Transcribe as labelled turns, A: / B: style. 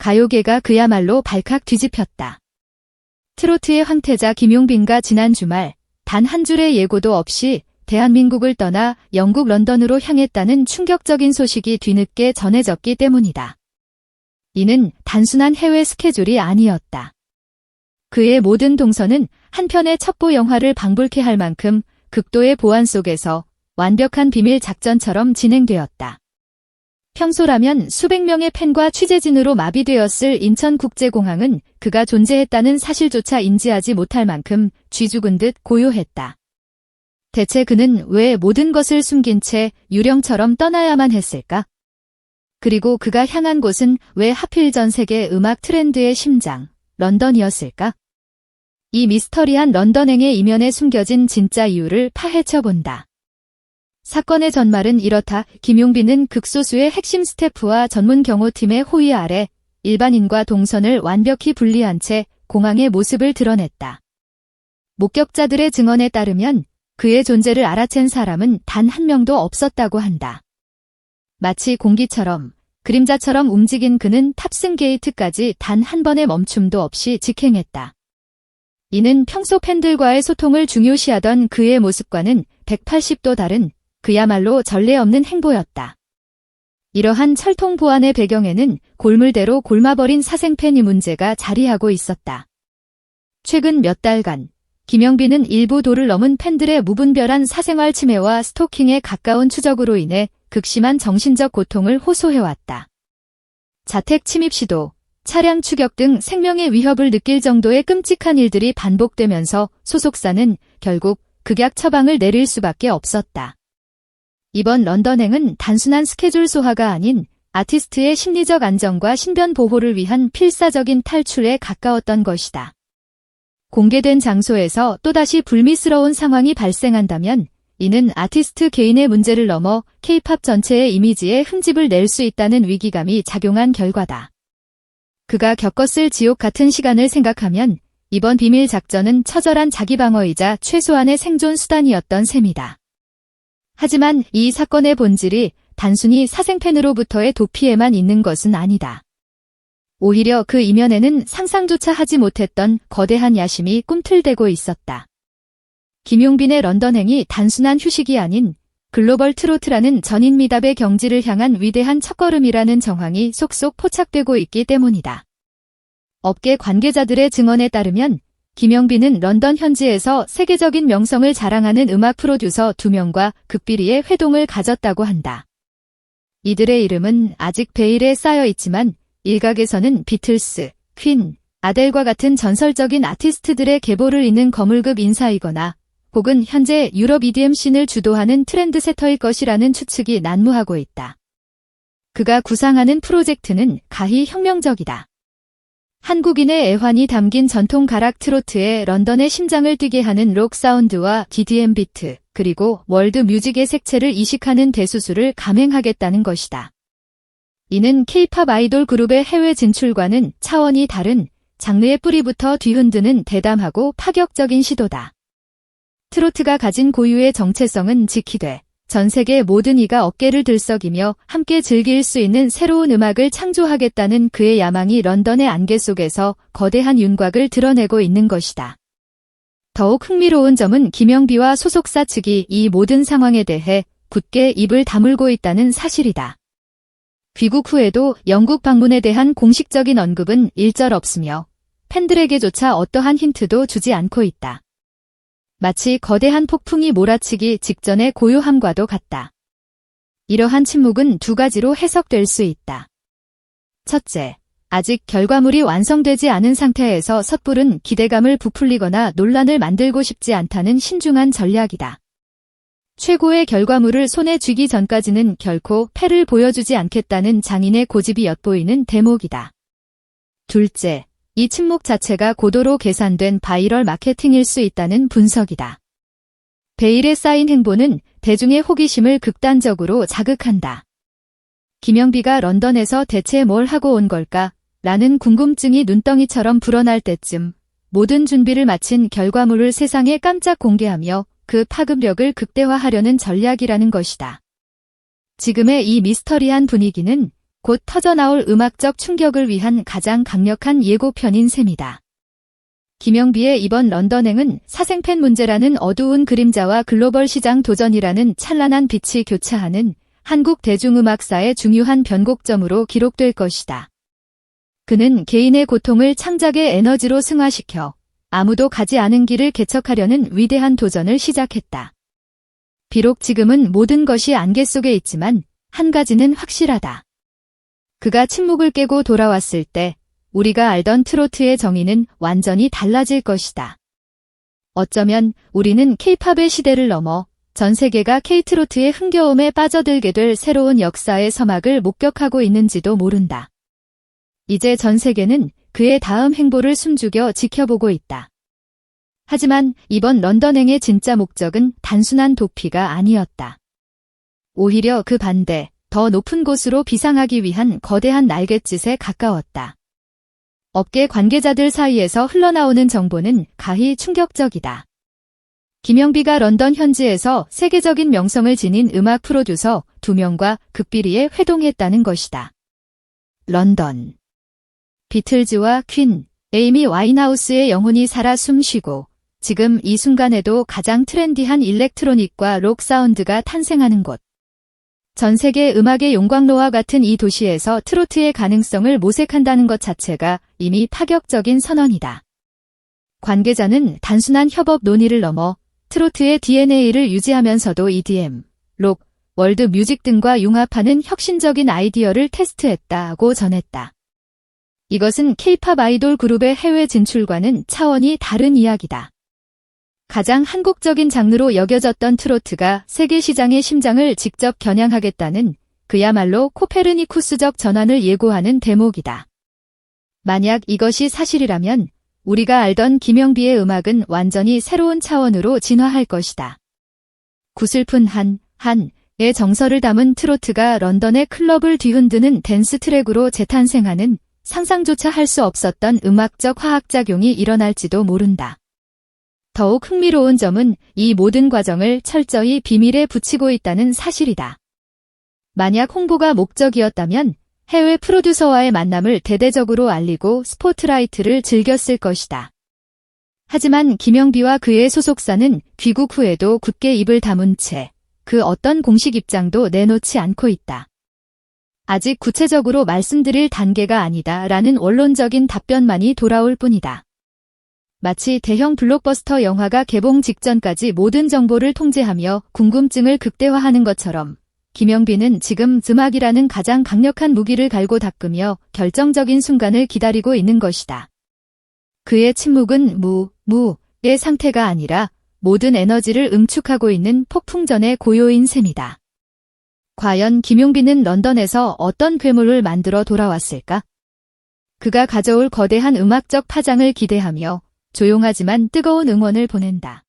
A: 가요계가 그야말로 발칵 뒤집혔다. 트로트의 황태자 김용빈과 지난 주말 단 한 줄의 예고도 없이 대한민국을 떠나 영국 런던으로 향했다는 충격적인 소식이 뒤늦게 전해졌기 때문이다. 이는 단순한 해외 스케줄이 아니었다. 그의 모든 동선은 한 편의 첩보 영화를 방불케 할 만큼 극도의 보안 속에서 완벽한 비밀 작전처럼 진행되었다. 평소라면 수백 명의 팬과 취재진으로 마비되었을 인천국제공항은 그가 존재했다는 사실조차 인지하지 못할 만큼 쥐죽은 듯 고요했다. 대체 그는 왜 모든 것을 숨긴 채 유령처럼 떠나야만 했을까? 그리고 그가 향한 곳은 왜 하필 전 세계 음악 트렌드의 심장, 런던이었을까? 이 미스터리한 런던행의 이면에 숨겨진 진짜 이유를 파헤쳐 본다. 사건의 전말은 이렇다. 김용빈은 극소수의 핵심 스태프와 전문 경호팀의 호위 아래 일반인과 동선을 완벽히 분리한 채 공항의 모습을 드러냈다. 목격자들의 증언에 따르면 그의 존재를 알아챈 사람은 단 한 명도 없었다고 한다. 마치 공기처럼 그림자처럼 움직인 그는 탑승 게이트까지 단 한 번의 멈춤도 없이 직행했다. 이는 평소 팬들과의 소통을 중요시하던 그의 모습과는 180도 다른 그야말로 전례 없는 행보였다. 이러한 철통 보안의 배경에는 골물대로 골마버린 사생팬이 문제가 자리하고 있었다. 최근 몇 달간 김영빈은 일부 도를 넘은 팬들의 무분별한 사생활 침해와 스토킹에 가까운 추적으로 인해 극심한 정신적 고통을 호소해왔다. 자택 침입 시도, 차량 추격 등 생명의 위협을 느낄 정도의 끔찍한 일들이 반복되면서 소속사는 결국 극약 처방을 내릴 수밖에 없었다. 이번 런던행은 단순한 스케줄 소화가 아닌 아티스트의 심리적 안정과 신변 보호를 위한 필사적인 탈출에 가까웠던 것이다. 공개된 장소에서 또다시 불미스러운 상황이 발생한다면 이는 아티스트 개인의 문제를 넘어 케이팝 전체의 이미지에 흠집을 낼 수 있다는 위기감이 작용한 결과다. 그가 겪었을 지옥 같은 시간을 생각하면 이번 비밀 작전은 처절한 자기방어이자 최소한의 생존 수단이었던 셈이다. 하지만 이 사건의 본질이 단순히 사생팬으로부터의 도피에만 있는 것은 아니다. 오히려 그 이면에는 상상조차 하지 못했던 거대한 야심이 꿈틀대고 있었다. 김용빈의 런던행이 단순한 휴식이 아닌 글로벌 트로트라는 전인 미답의 경지를 향한 위대한 첫걸음이라는 정황이 속속 포착되고 있기 때문이다. 업계 관계자들의 증언에 따르면 김영빈은 런던 현지에서 세계적인 명성을 자랑하는 음악 프로듀서 두 명과 극비리의 회동을 가졌다고 한다. 이들의 이름은 아직 베일에 쌓여 있지만 일각에서는 비틀스, 퀸, 아델과 같은 전설적인 아티스트들의 계보를 잇는 거물급 인사이거나 혹은 현재 유럽 EDM 씬을 주도하는 트렌드세터일 것이라는 추측이 난무하고 있다. 그가 구상하는 프로젝트는 가히 혁명적이다. 한국인의 애환이 담긴 전통 가락 트로트에 런던의 심장을 뛰게 하는 록 사운드와 DDM 비트, 그리고 월드 뮤직의 색채를 이식하는 대수술을 감행하겠다는 것이다. 이는 케이팝 아이돌 그룹의 해외 진출과는 차원이 다른 장르의 뿌리부터 뒤흔드는 대담하고 파격적인 시도다. 트로트가 가진 고유의 정체성은 지키되 전 세계 모든 이가 어깨를 들썩이며 함께 즐길 수 있는 새로운 음악을 창조하겠다는 그의 야망이 런던의 안개 속에서 거대한 윤곽을 드러내고 있는 것이다. 더욱 흥미로운 점은 김영비와 소속사 측이 이 모든 상황에 대해 굳게 입을 다물고 있다는 사실이다. 귀국 후에도 영국 방문에 대한 공식적인 언급은 일절 없으며 팬들에게조차 어떠한 힌트도 주지 않고 있다. 마치 거대한 폭풍이 몰아치기 직전의 고요함과도 같다. 이러한 침묵은 두 가지로 해석될 수 있다. 첫째, 아직 결과물이 완성되지 않은 상태에서 섣부른 기대감을 부풀리거나 논란을 만들고 싶지 않다는 신중한 전략이다. 최고의 결과물을 손에 쥐기 전까지는 결코 패를 보여주지 않겠다는 장인의 고집이 엿보이는 대목이다. 둘째, 이 침묵 자체가 고도로 계산된 바이럴 마케팅일 수 있다는 분석이다. 베일에 쌓인 행보는 대중의 호기심을 극단적으로 자극한다. 김영비가 런던에서 대체 뭘 하고 온 걸까? 라는 궁금증이 눈덩이처럼 불어날 때쯤 모든 준비를 마친 결과물을 세상에 깜짝 공개하며 그 파급력을 극대화하려는 전략이라는 것이다. 지금의 이 미스터리한 분위기는 곧 터져나올 음악적 충격을 위한 가장 강력한 예고편인 셈이다. 김영비의 이번 런던행은 사생팬 문제라는 어두운 그림자와 글로벌 시장 도전이라는 찬란한 빛이 교차하는 한국 대중음악사의 중요한 변곡점으로 기록될 것이다. 그는 개인의 고통을 창작의 에너지로 승화시켜 아무도 가지 않은 길을 개척하려는 위대한 도전을 시작했다. 비록 지금은 모든 것이 안개 속에 있지만 한 가지는 확실하다. 그가 침묵을 깨고 돌아왔을 때 우리가 알던 트로트의 정의는 완전히 달라질 것이다. 어쩌면 우리는 케이팝의 시대를 넘어 전 세계가 케이트로트의 흥겨움에 빠져들게 될 새로운 역사의 서막을 목격하고 있는지도 모른다. 이제 전 세계는 그의 다음 행보를 숨죽여 지켜보고 있다. 하지만 이번 런던행의 진짜 목적은 단순한 도피가 아니었다. 오히려 그 반대, 더 높은 곳으로 비상하기 위한 거대한 날갯짓에 가까웠다. 업계 관계자들 사이에서 흘러나오는 정보는 가히 충격적이다. 김영비가 런던 현지에서 세계적인 명성을 지닌 음악 프로듀서 두 명과 극비리에 회동했다는 것이다. 런던. 비틀즈와 퀸, 에이미 와인하우스의 영혼이 살아 숨쉬고 지금 이 순간에도 가장 트렌디한 일렉트로닉과 록 사운드가 탄생하는 곳. 전 세계 음악의 용광로와 같은 이 도시에서 트로트의 가능성을 모색한다는 것 자체가 이미 파격적인 선언이다. 관계자는 단순한 협업 논의를 넘어 트로트의 DNA를 유지하면서도 EDM, 록, 월드 뮤직 등과 융합하는 혁신적인 아이디어를 테스트했다고 전했다. 이것은 케이팝 아이돌 그룹의 해외 진출과는 차원이 다른 이야기다. 가장 한국적인 장르로 여겨졌던 트로트가 세계 시장의 심장을 직접 겨냥하겠다는 그야말로 코페르니쿠스적 전환을 예고하는 대목이다. 만약 이것이 사실이라면 우리가 알던 김영비의 음악은 완전히 새로운 차원으로 진화할 것이다. 구슬픈 한, 한의 정서를 담은 트로트가 런던의 클럽을 뒤흔드는 댄스 트랙으로 재탄생하는 상상조차 할 수 없었던 음악적 화학작용이 일어날지도 모른다. 더욱 흥미로운 점은 이 모든 과정을 철저히 비밀에 붙이고 있다는 사실이다. 만약 홍보가 목적이었다면 해외 프로듀서와의 만남을 대대적으로 알리고 스포트라이트를 즐겼을 것이다. 하지만 김영비와 그의 소속사는 귀국 후에도 굳게 입을 다문 채 그 어떤 공식 입장도 내놓지 않고 있다. 아직 구체적으로 말씀드릴 단계가 아니다 라는 원론적인 답변만이 돌아올 뿐이다. 마치 대형 블록버스터 영화가 개봉 직전까지 모든 정보를 통제하며 궁금증을 극대화하는 것처럼 김영빈은 지금 음악이라는 가장 강력한 무기를 갈고 닦으며 결정적인 순간을 기다리고 있는 것이다. 그의 침묵은 무, 무의 상태가 아니라 모든 에너지를 응축하고 있는 폭풍전의 고요인 셈이다. 과연 김용빈은 런던에서 어떤 괴물을 만들어 돌아왔을까? 그가 가져올 거대한 음악적 파장을 기대하며 조용하지만 뜨거운 응원을 보낸다.